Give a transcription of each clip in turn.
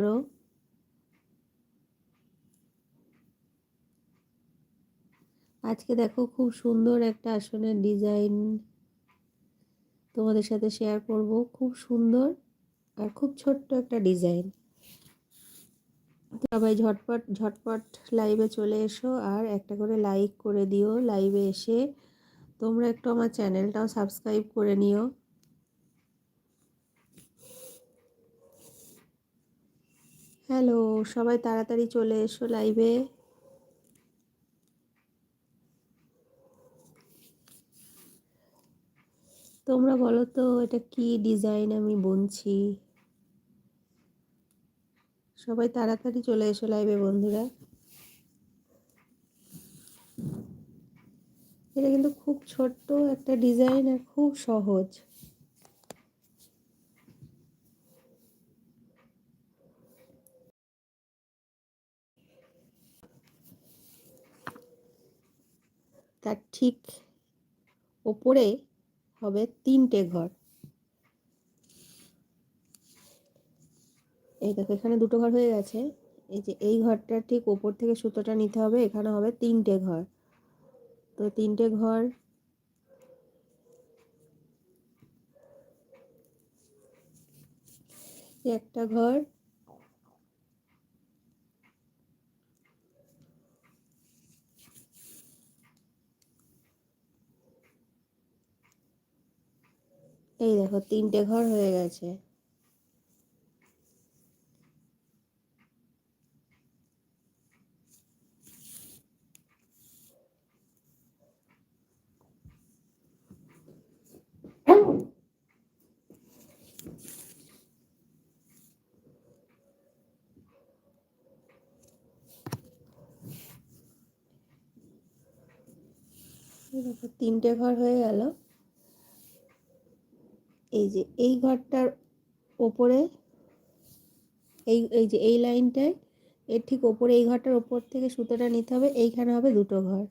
করো আজকে দেখো খুব সুন্দর একটা আসনের ডিজাইন তোমাদের সাথে শেয়ার করব। খুব সুন্দর আর খুব ছোট্ট একটা ডিজাইন। সবাই ঝটপট ঝটপট লাইভে চলে এসো আর একটা করে লাইক করে দিও। লাইভে এসে তোমরা একটু আমার চ্যানেলটাও সাবস্ক্রাইব করে নিও। হ্যালো, সবাই তাড়াতাড়ি চলে এসো লাইভে। তোমরা বলো তো, এটা কি ডিজাইন আমি বুনছি? সবাই তাড়াতাড়ি চলে এসো লাইভে, বন্ধুরা। এটা কিন্তু খুব ছোট্ট একটা ডিজাইন আর খুব সহজ। তার ঠিক ওপরে হবে তিনটে ঘর। এই দেখো, এখানে দুটো ঘর হয়ে গেছে। এই যে এই ঘরটা ঠিক ওপর থেকে সুতোটা নিতে হবে, এখানে হবে তিনটে ঘর। তো তিনটে ঘর একটা ঘর এই দেখো তিনটে ঘর হয়ে গেছে। তিনটে ঘর হয়ে গেল। এই যে, এই ঘরটার ওপরে, এই এই যে, এই লাইনটায়, এর ঠিক ওপরে, এই ঘরটার ওপর থেকে সুতোটা নিতে হবে, এইখানে হবে দুটো ঘর।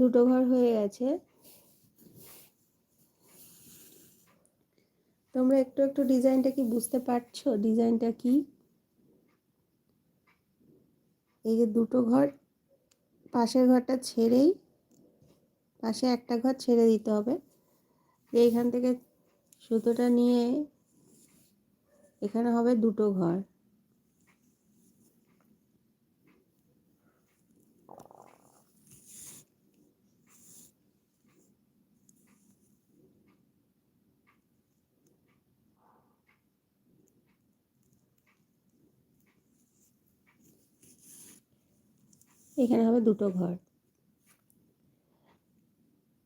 দুটো ঘর হয়ে গেছে। তোমরা একটু একটু ডিজাইনটা কি বুঝতে পারছ? ডিজাইনটা কি? এই যে দুটো ঘর, পাশের ঘরটা ছেড়েই, পাশে একটা ঘর ছেড়ে দিতে হবে। এইখান থেকে সুতোটা নিয়ে, এখানে হবে দুটো ঘর। এখানে হবে দুটো ঘর।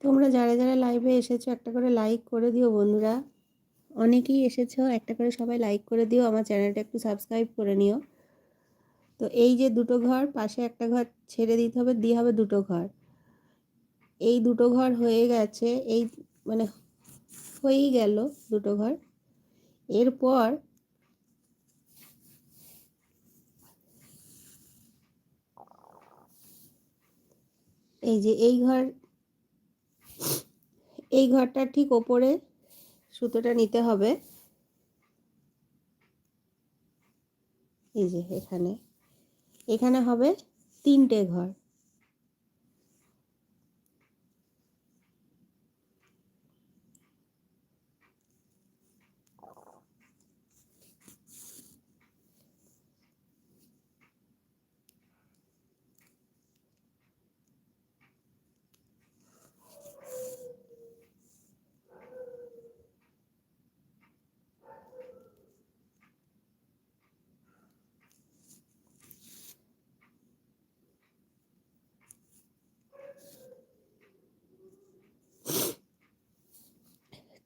তোমরা যারা যারা লাইভে এসেছ, একটা করে লাইক করে দিও বন্ধুরা। অনেকেই এসেছ, একটা করে সবাই লাইক করে দিও। আমার চ্যানেলটা একটু সাবস্ক্রাইব করে নিও। তো এই যে দুটো ঘর, পাশে একটা ঘর ছেড়ে দিতে হবে, দিয়ে হবে দুটো ঘর। এই দুটো ঘর হয়ে গেছে, এই মানে হয়েই গেল দুটো ঘর। এরপর এই যে এই ঘর, এই ঘরটার ঠিক ওপরে সুতোটা নিতে হবে। এই যে এখানে এখানে হবে তিনটে ঘর।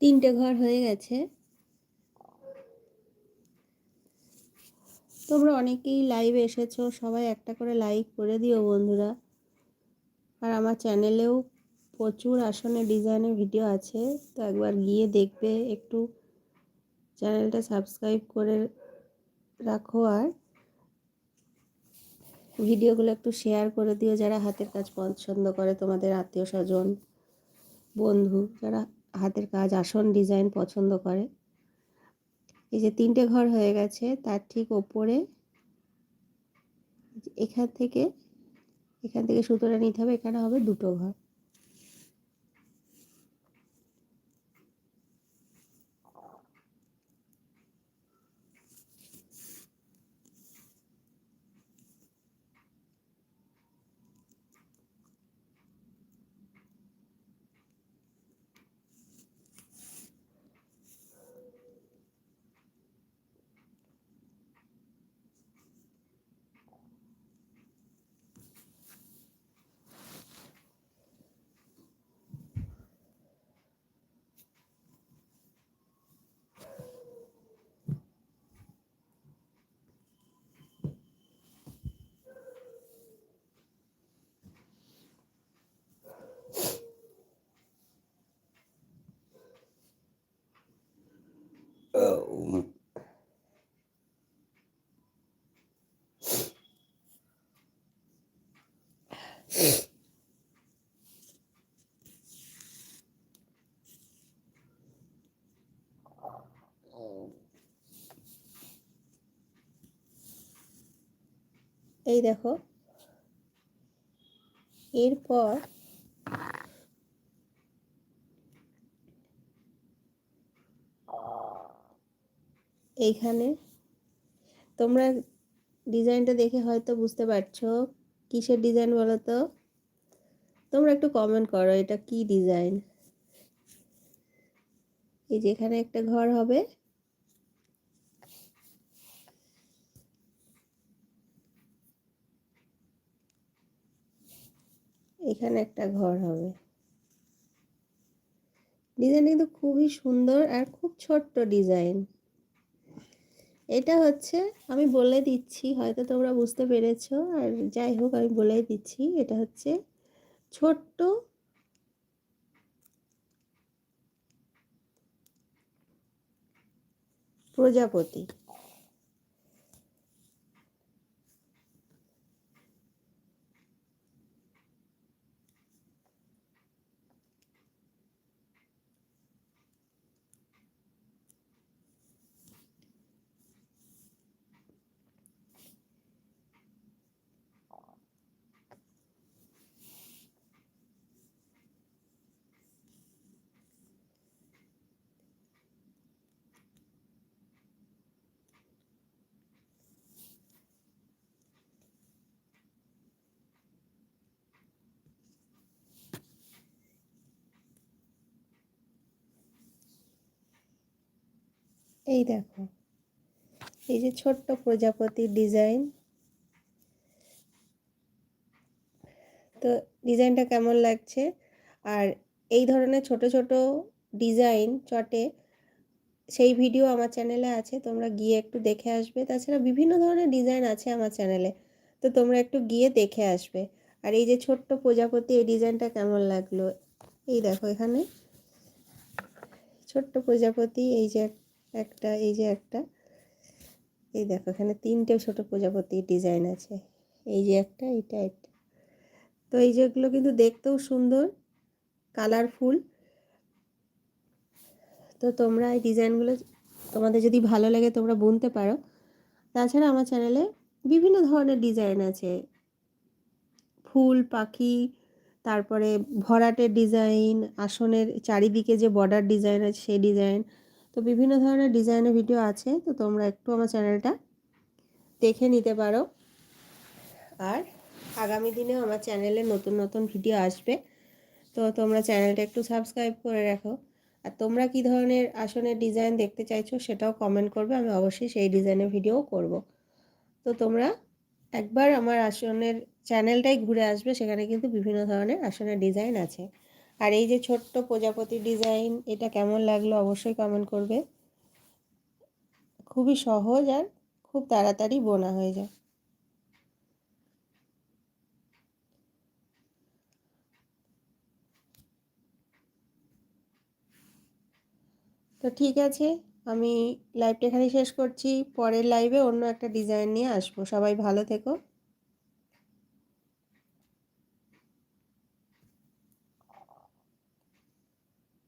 তিনটে ঘর হয়ে গেছে। তোমরা অনেকেই লাইভে এসেছ, সবাই একটা করে লাইক করে দিও বন্ধুরা। আর আমার চ্যানেলেও প্রচুর আসনে ডিজাইনের ভিডিও আছে, তো একবার গিয়ে দেখবে একটু। চ্যানেলটা সাবস্ক্রাইব করে রাখো আর ভিডিওগুলো একটু শেয়ার করে দিও যারা হাতের কাজ পছন্দ করে, তোমাদের আত্মীয় স্বজন বন্ধু, যারা হাতের কাজ, আসন ডিজাইন পছন্দ করে। এই যে তিনটে ঘর হয়ে গেছে, তার ঠিক ওপরে এখান থেকে এখান থেকে সুতোটা নিতে হবে, এখানে হবে দুটো ঘর। এই দেখো। এরপর এইখানে তোমরা ডিজাইনটা দেখে হয়তো বুঝতে পারছ কিসের ডিজাইন বলো তো? তোমরা একটু কমেন্ট করো, এটা কি ডিজাইন এই যে এখানে একটা ঘর হবে। এখানে একটা ঘর হবে। ডিজাইন কিন্তু খুবই সুন্দর আর খুব ছোট্ট ডিজাইন এটা হচ্ছে, আমি বলে দিচ্ছি, হয়তো তোমরা বুঝতে পেরেছ, আর যাই হোক, আমি বলে দিচ্ছি, এটা হচ্ছে ছোট্ট প্রজাপতি। এই দেখো। এই যে ছোট্ট প্রজাপতির ডিজাইন। তো ডিজাইনটা কেমন লাগছে? আর এই ধরনের ছোট ছোট ডিজাইন চটে সেই ভিডিও আমার চ্যানেলে আছে, তোমরা গিয়ে একটু দেখে আসবে। তাছাড়া বিভিন্ন ধরনের ডিজাইন আছে আমার চ্যানেলে, তো তোমরা একটু গিয়ে দেখে আসবে। আর এই যে ছোট্ট প্রজাপতি, এই ডিজাইনটা কেমন লাগল? এই দেখো এখানে। ছোট্ট প্রজাপতি, এই যে একটা এই যে একটা। এই দেখো, এখানে তিনটে ছোট প্রজাপতির ডিজাইন আছে। এই যে একটা, এইটা একটা তো এই যেগুলো কিন্তু দেখতেও সুন্দর, কালারফুল। তো তোমরা এই ডিজাইনগুলো তোমাদের যদি ভালো লাগে তোমরা বুনতে পারো। তাছাড়া আমার চ্যানেলে বিভিন্ন ধরনের ডিজাইন আছে। ফুল, পাখি, তারপরে ভরাটের ডিজাইন, আসনের চারিদিকে যে বর্ডার ডিজাইন আছে, সেই ডিজাইন। তো বিভিন্ন ধরনের ডিজাইনের ভিডিও আছে, তো তোমরা একটু আমার চ্যানেলটা দেখে নিতে পারো। আর আগামী দিনেও আমার চ্যানেলে নতুন নতুন ভিডিও আসবে, তো তোমরা চ্যানেলটা একটু সাবস্ক্রাইব করে রাখো। আর তোমরা কি ধরনের আসনের ডিজাইন দেখতে চাইছো সেটাও কমেন্ট করবে, আমি অবশ্যই সেই ডিজাইনের ভিডিও করব। তো তোমরা একবার আমার আসনের চ্যানেলটাই ঘুরে আসবে, সেখানে কিন্তু বিভিন্ন ধরনের আসনের ডিজাইন আছে। আর এই যে ছোট্ট প্রজাপতি ডিজাইন, এটা কেমন লাগল অবশ্যই কমেন্ট করবে। খুবই সহজ আর খুব তাড়াতাড়ি বোনা হয়ে যায়। তো ঠিক আছে, আমি লাইভটা এখানে শেষ করছি। পরের লাইভে অন্য একটা ডিজাইন নিয়ে আসব। সবাই ভালো থেকো।